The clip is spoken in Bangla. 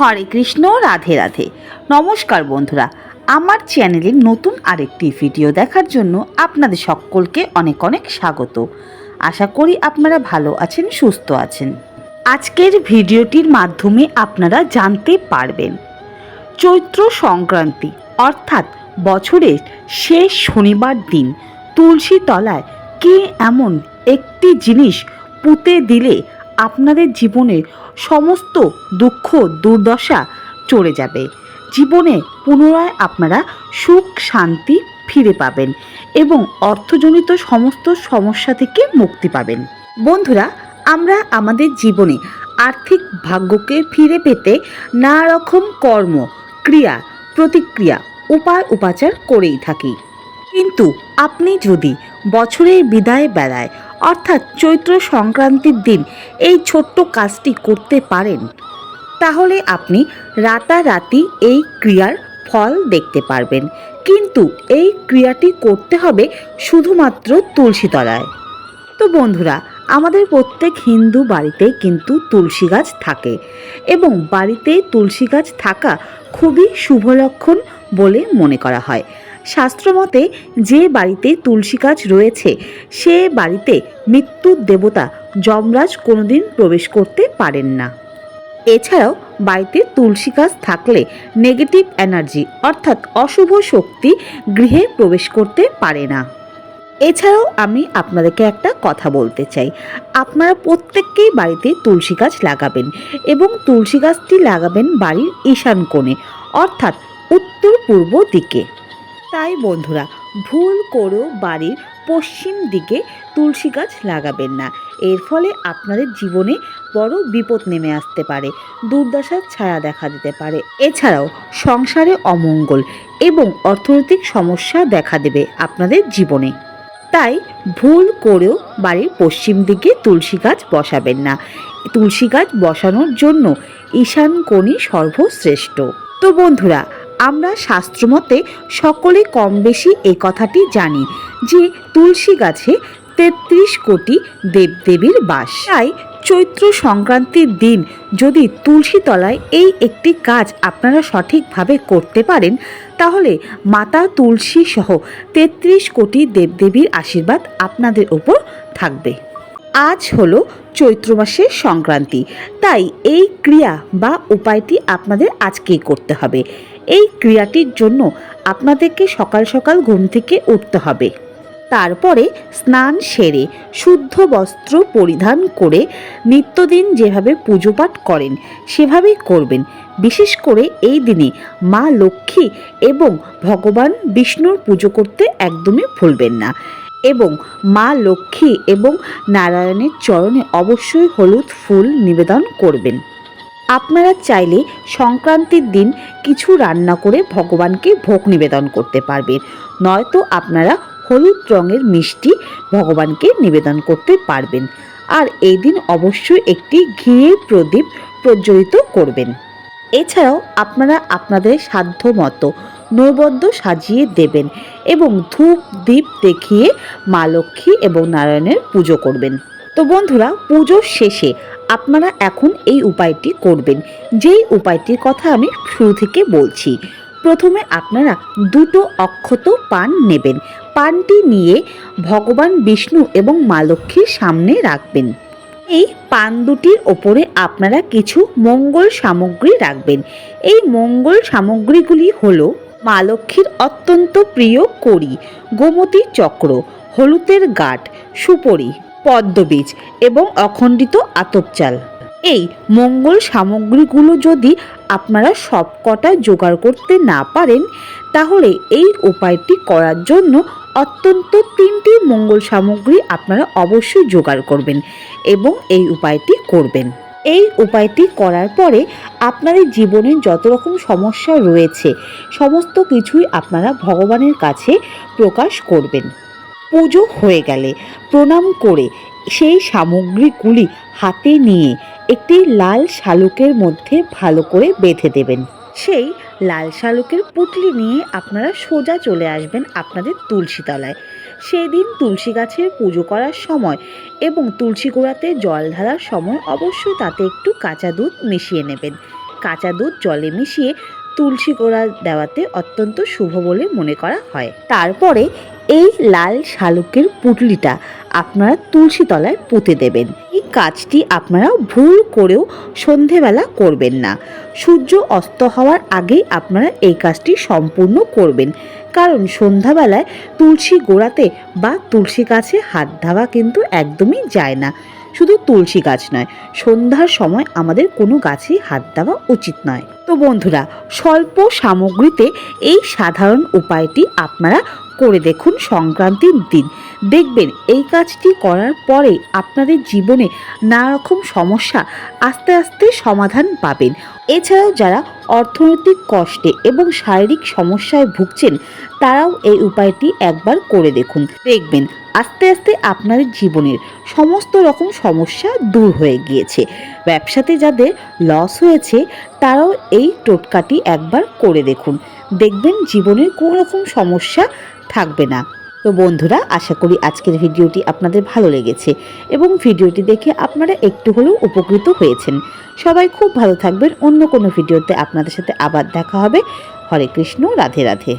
হরে কৃষ্ণ, রাধে রাধে। নমস্কার বন্ধুরা, আমার চ্যানেলের নতুন আরেকটি ভিডিও দেখার জন্য আপনাদের সকলকে অনেক অনেক স্বাগত। আশা করি আপনারা ভালো আছেন, সুস্থ আছেন। আজকের ভিডিওটির মাধ্যমে আপনারা জানতে পারবেন, চৈত্র সংক্রান্তি, অর্থাৎ বছরের শেষ শনিবার দিন, তুলসী তলায় কি এমন একটি জিনিস পুঁতে দিলে আপনাদের জীবনের সমস্ত দুঃখ, দুর্দশা চলে যাবে। জীবনে পুনরায় আপনারা সুখ, শান্তি ফিরে পাবেন এবং অর্থজনিত সমস্ত সমস্যা থেকে মুক্তি পাবেন। বন্ধুরা, আমরা আমাদের জীবনে আর্থিক ভাগ্যকে ফিরে পেতে নানা রকম কর্ম, ক্রিয়া, প্রতিক্রিয়া, উপায়, উপাচার করেই থাকি। কিন্তু আপনি যদি বছরের বিদায় বেলায় অর্থাৎ চৈত্র সংক্রান্তির দিন এই ছোট্ট কাজটি করতে পারেন। তাহলে আপনি রাতারাতি এই ক্রিয়ার ফল দেখতে পারবেন। কিন্তু এই ক্রিয়াটি করতে হবে শুধুমাত্র তুলসী তলায় তো বন্ধুরা, আমাদের প্রত্যেক হিন্দু বাড়িতে কিন্তু তুলসী গাছ থাকে এবং বাড়িতে তুলসী গাছ থাকা খুবই শুভ লক্ষণ বলে মনে করা হয়। শাস্ত্রমতে যে বাড়িতে তুলসী গাছ রয়েছে, সে বাড়িতে মৃত্যুর দেবতা যমরাজ কোনোদিন প্রবেশ করতে পারেন না। এছাড়াও বাড়িতে তুলসী গাছ থাকলে নেগেটিভ এনার্জি অর্থাৎ অশুভ শক্তি গৃহে প্রবেশ করতে পারে না। এছাড়াও আমি আপনাদেরকে একটা কথা বলতে চাই। আপনারা প্রত্যেককেই বাড়িতে তুলসী গাছ লাগাবেন এবং তুলসী গাছটি লাগাবেন বাড়ির ঈশান কোণে, অর্থাৎ উত্তর পূর্ব দিকে। তাই বন্ধুরা, ভুল করেও বাড়ির পশ্চিম দিকে তুলসী গাছ লাগাবেন না। এর ফলে আপনাদের জীবনে বড় বিপদ নেমে আসতে পারে, দুর্দশার ছায়া দেখা দিতে পারে। এছাড়াও সংসারে অমঙ্গল এবং অর্থনৈতিক সমস্যা দেখা দেবে আপনাদের জীবনে। তাই ভুল করেও বাড়ির পশ্চিম দিকে তুলসী গাছ বসাবেন না। তুলসী গাছ বসানোর জন্য ঈশান কোণই সর্বশ্রেষ্ঠ। তো বন্ধুরা আমরা শাস্ত্রমতে সকলে কম বেশি এই কথাটি জানি যে তুলসী গাছে তেত্রিশ কোটি দেবদেবীর বাস। তাই চৈত্র সংক্রান্তির দিন যদি তুলসী তলায় এই একটি কাজ আপনারা সঠিকভাবে করতে পারেন, তাহলে মাতা তুলসী সহ তেত্রিশ কোটি দেবদেবীর আশীর্বাদ আপনাদের ওপর থাকবে। আজ হলো চৈত্র মাসের সংক্রান্তি। তাই এই ক্রিয়া বা উপায়টি আপনাদের আজকেই করতে হবে। এই ক্রিয়াটির জন্য আপনাদেরকে সকাল সকাল ঘুম থেকে উঠতে হবে। তারপরে স্নান সেরে শুদ্ধ বস্ত্র পরিধান করে নিত্যদিন যেভাবে পুজো পাঠ করেন, সেভাবেই করবেন। বিশেষ করে এই দিনে মা লক্ষ্মী এবং ভগবান বিষ্ণুর পুজো করতে একদমই ভুলবেন না। এবং মা লক্ষ্মী এবং নারায়ণের চরণে অবশ্যই হলুদ ফুল নিবেদন করবেন। আপনারা চাইলে সংক্রান্তির দিন কিছু রান্না করে ভগবানকে ভোগ নিবেদন করতে পারবেন। নয়তো আপনারা হলুদ রঙের মিষ্টি ভগবানকে নিবেদন করতে পারবেন। আর এই দিন অবশ্যই একটি ঘিয়ের প্রদীপ প্রজ্বলিত করবেন। এছাড়াও আপনারা আপনাদের সাধ্য মতো নৈবদ্য সাজিয়ে দেবেন এবং ধূপ দ্বীপ দেখিয়ে মা লক্ষ্মী এবং নারায়ণের পুজো করবেন। তো বন্ধুরা পুজোর শেষে আপনারা এখন এই উপায়টি করবেন। যেই উপায়টির কথা আমি শুরু থেকে বলছি, প্রথমে আপনারা দুটো অক্ষত পান নেবেন। পানটি নিয়ে ভগবান বিষ্ণু এবং মা লক্ষ্মীর সামনে রাখবেন। এই পান দুটির ওপরে আপনারা কিছু মঙ্গল সামগ্রী রাখবেন। এই মঙ্গল সামগ্রীগুলি হলো মা লক্ষ্মীর অত্যন্ত প্রিয় করি গোমতী চক্র, হলুদের গাঁট, সুপরি, পদ্মবীজ এবং অখণ্ডিত আতপচাল এই মঙ্গল সামগ্রীগুলো যদি আপনারা সবকটা জোগাড় করতে না পারেন, তাহলে এই উপায়টি করার জন্য অত্যন্ত তিনটি মঙ্গল সামগ্রী আপনারা অবশ্যই জোগাড় করবেন এবং এই উপায়টি করবেন। এই উপায়টি করার পরে আপনাদের জীবনে যত রকম সমস্যা রয়েছে, সমস্ত কিছুই আপনারা ভগবানের কাছে প্রকাশ করবেন। পুজো হয়ে গেলে প্রণাম করে সেই সামগ্রীগুলি হাতে নিয়ে একটি লাল শালুকের মধ্যে ভালো করে বেঁধে দেবেন। সেই লাল শালুকের পুটলি নিয়ে আপনারা সোজা চলে আসবেন আপনাদের তুলসী তলায় সেই দিন তুলসী গাছের পুজো করার সময় এবং তুলসী গোড়াতে জল ঢালার সময় অবশ্যই তাতে একটু কাঁচা দুধ মিশিয়ে নেবেন। কাঁচা দুধ জলে মিশিয়ে তুলসী গোড়া দেওয়াতে অত্যন্ত শুভ বলে মনে করা হয়। তারপরে এই লাল শালুকের পুটলিটা আপনারা তুলসী তলায় পুঁতে দেবেন। এই কাজটি আপনারা ভুল করেও সন্ধেবেলা করবেন না। সূর্য অস্ত হওয়ার আগেই আপনারা এই কাজটি সম্পূর্ণ করবেন। কারণ সন্ধ্যাবেলায় তুলসী গোড়াতে বা তুলসী গাছে হাত দেওয়া কিন্তু একদমই যায় না। শুধু তুলসী গাছ নয়, সন্ধ্যার সময় আমাদের কোনো গাছে হাত দেওয়া উচিত নয়। তো বন্ধুরা, স্বল্প সামগ্রীতে এই সাধারণ উপায়টি আপনারা করে দেখুন সংক্রান্তির দিন। দেখবেন এই কাজটি করার পরে আপনাদের জীবনে নানা রকম সমস্যা আস্তে আস্তে সমাধান পাবেন। এছাড়াও যারা অর্থনৈতিক কষ্টে এবং শারীরিক সমস্যায় ভুগছেন, তারাও এই উপায়টি একবার করে দেখুন। দেখবেন আস্তে আস্তে আপনাদের জীবনের সমস্ত রকম সমস্যা দূর হয়ে গিয়েছে। ব্যবসাতে যাদের লস হয়েছে, তারাও এই টোটকাটি একবার করে দেখুন। দেখবেন জীবনের কোনো রকম সমস্যা থাকবে না। তো বন্ধুরা, আশা করি আজকের ভিডিওটি আপনাদের ভালো লেগেছে এবং ভিডিওটি দেখে আপনারা একটু হলেও উপকৃত হয়েছেন। সবাই খুব ভালো থাকবেন। অন্য কোনো ভিডিওতে আপনাদের সাথে আবার দেখা হবে। হরে কৃষ্ণ, রাধে রাধে।